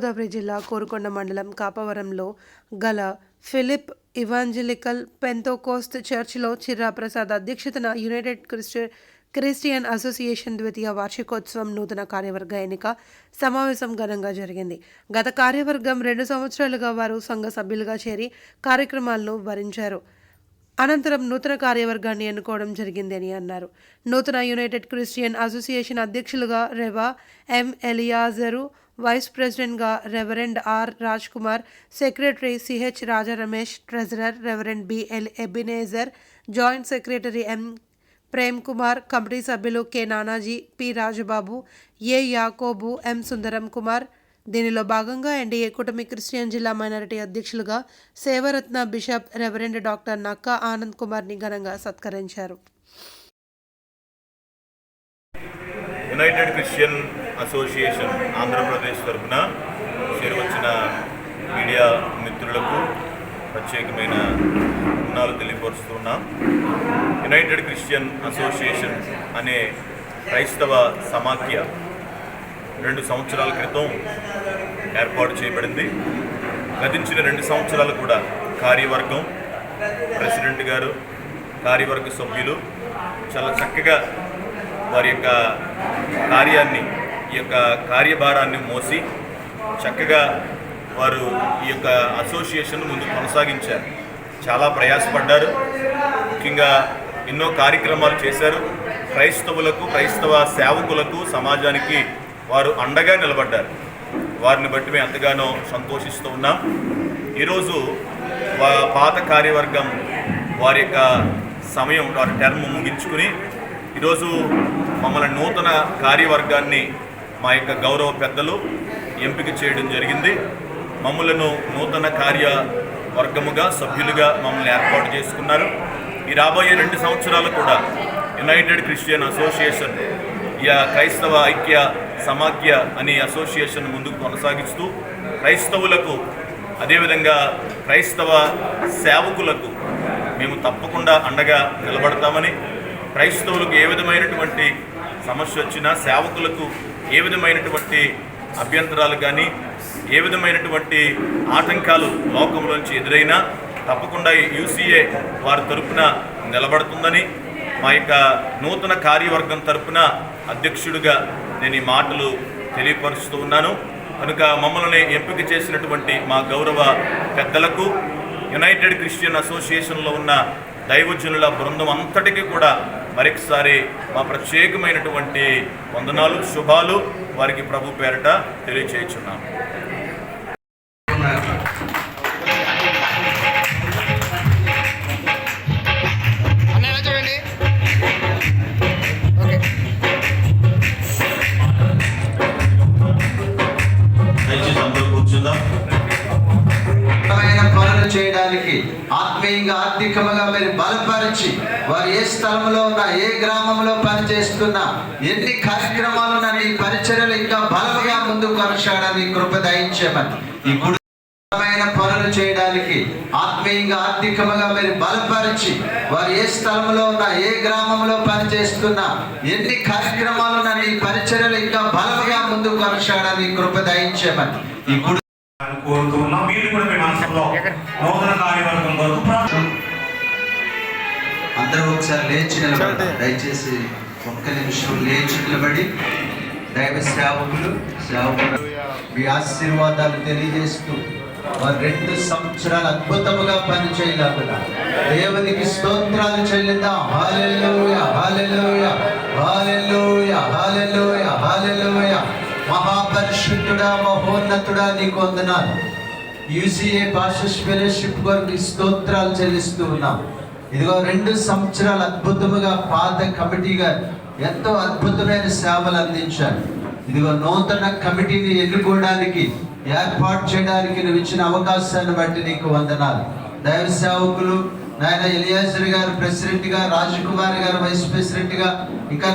తూర్పుగోదావరి జిల్లా కోరుకొండ మండలం కాపవరంలో గల ఫిలిప్ ఇవాంజలికల్ పెంతోకోస్ట్ చర్చిలో చిర్రా ప్రసాద్ అధ్యక్షతన యునైటెడ్ క్రిస్టియన్ క్రిస్టియన్ అసోసియేషన్ ద్వితీయ వార్షికోత్సవం నూతన కార్యవర్గ ఎన్నిక సమావేశం ఘనంగా జరిగింది. గత కార్యవర్గం రెండు సంవత్సరాలుగా వారు సంఘ సభ్యులుగా చేరి కార్యక్రమాలను భరించారు అనంతరం నూతన కార్యవర్గాన్ని ఎన్నుకోవడం జరిగింది అని అన్నారు. నూతన యునైటెడ్ క్రిస్టియన్ అసోసియేషన్ అధ్యక్షులుగా రెవా ఎం ఎలియాజరు వైస్ ప్రెసిడెంట్గా reverend R Raj Kumar secretary CH Raja Ramesh treasurer reverend BL Ebenezer joint secretary M Prem Kumar committee సభ్యులు K Nanaji P Rajubabu A Yakobu M Sundaram Kumar దీనిలో భాగంగా NDA కూటమి Christian జిల్లా minority అధ్యక్షులుగా Sevaratna bishop reverend doctor Nakka Anand కుమార్ని ఘనంగా సత్కరించారు. United Christian association Andhra Pradesh తరఫున చేరువచ్చిన మీడియా మిత్రులకు ప్రత్యేకమైన రుణాలు తెలియపరుస్తున్నాం యునైటెడ్ క్రిస్టియన్ అసోసియేషన్ అనే క్రైస్తవ సమాఖ్య రెండు సంవత్సరాల క్రితం ఏర్పాటు చేయబడింది. గతించిన రెండు సంవత్సరాలు కూడా కార్యవర్గం ప్రెసిడెంట్ గారు కార్యవర్గ సభ్యులు చాలా చక్కగా వారి యొక్క కార్యాన్ని ఈ యొక్క కార్యభారాన్ని మోసి చక్కగా వారు ఈ యొక్క అసోసియేషన్ ముందు కొనసాగించారు. చాలా ప్రయాసపడ్డారు. ముఖ్యంగా ఎన్నో కార్యక్రమాలు చేశారు. క్రైస్తవులకు క్రైస్తవ సేవకులకు సమాజానికి వారు అండగా నిలబడ్డారు. వారిని బట్టి మేము ఎంతగానో సంతోషిస్తూ ఉన్నాం. ఈరోజు వా పాత కార్యవర్గం వారి యొక్క సమయం వారి టర్మ్ ముగించుకుని ఈరోజు మమ్మల్ని నూతన కార్యవర్గాన్ని మా యొక్క గౌరవ పెద్దలు ఎంపిక చేయడం జరిగింది. మమ్మలను నూతన కార్యవర్గముగా సభ్యులుగా మమ్మల్ని ఏర్పాటు చేసుకున్నారు. ఈ రాబోయే రెండు సంవత్సరాలు కూడా యునైటెడ్ క్రిస్టియన్ అసోసియేషన్ ఈ క్రైస్తవ ఐక్య సమాఖ్య అనే అసోసియేషన్ ముందుకు కొనసాగిస్తూ క్రైస్తవులకు అదేవిధంగా క్రైస్తవ సేవకులకు మేము తప్పకుండా అండగా నిలబడతామని క్రైస్తవులకు ఏ విధమైనటువంటి సమస్య వచ్చినా సేవకులకు ఏ విధమైనటువంటి అభ్యంతరాలు కానీ ఏ విధమైనటువంటి ఆటంకాలు లోకంలోంచి ఎదురైనా తప్పకుండా యూసీఏ వారి తరపున నిలబడుతుందని మా యొక్క నూతన కార్యవర్గం తరపున అధ్యక్షుడిగా నేను ఈ మాటలు తెలియపరుస్తూ ఉన్నాను. కనుక మమ్మల్ని ఎంపిక చేసినటువంటి మా గౌరవ పెద్దలకు యునైటెడ్ క్రిస్టియన్ అసోసియేషన్లో ఉన్న దైవజనుల బృందం అంతటికీ కూడా మరొకసారి మా ప్రత్యేకమైనటువంటి వందనాలు శుభాలు వారికి ప్రభు పేరట తెలియచేయుచున్నాము ఆత్మీయంగా ఆర్థికంగా మీరు బలపరిచి వారు ఏ స్థలంలో ఉన్నా ఏ గ్రామంలో పనిచేస్తున్నా ఎన్ని కార్యక్రమాలు ఉన్నా నీ పరిచర్యలు ఇంకా బలముగా ముందుకు కొనసాగడానికి కృప దయించమని ఈ గుడి ఉన్నతమైన పనులు చేయడానికి ఆత్మీయంగా ఆర్థికంగా మీరు బలపరిచి వారు ఏ స్థలంలో ఉన్నా ఏ గ్రామంలో పనిచేస్తున్నా ఎన్ని కార్యక్రమాలు ఉన్నా నీ పరిచర్యలు ఇంకా బలముగా ముందుకు కొనసాగడానికి కృప దయించమని ఈ గుడి కోరుతూ ఉన్నాం. మీరు కూడా మీ మనసులో అందరూ ఒకసారి లేచి నిలబడి దయచేసి ఒక్క నిమిషం లేచి నిలబడి దైవ సేవకులు సేవకులు మీ ఆశీర్వాదాలు తెలియజేస్తూ వారు రెండు సంవత్సరాలు అద్భుతముగా పని చేయలేకుండా దేవునికి స్తోత్రాలు చెల్లిద్దాం. Hallelujah hallelujah hallelujah hallelujah hallelujah మహాపరిశుద్ధుడా మహోన్నతుడా నీకు వందనాలు. యూసీఏ ఫెలోషిప్ కొరకు స్తోత్రాలు చెల్లిస్తూ ఉన్నాం. ఇదిగో రెండు సంవత్సరాలు అద్భుతముగా పాత కమిటీగా ఎంతో అద్భుతమైన సేవలు అందించారు. ఇదిగో నూతన కమిటీని ఎన్నుకోవడానికి ఏర్పాటు చేయడానికి నువ్వు ఇచ్చిన అవకాశాన్ని బట్టి నీకు వందనాలు. దైవ సేవకులు నాయన ఎలియాసరి గారు ప్రెసిడెంట్గా రాజకుమారి గారు వైస్ ప్రెసిడెంట్గా ఇంకా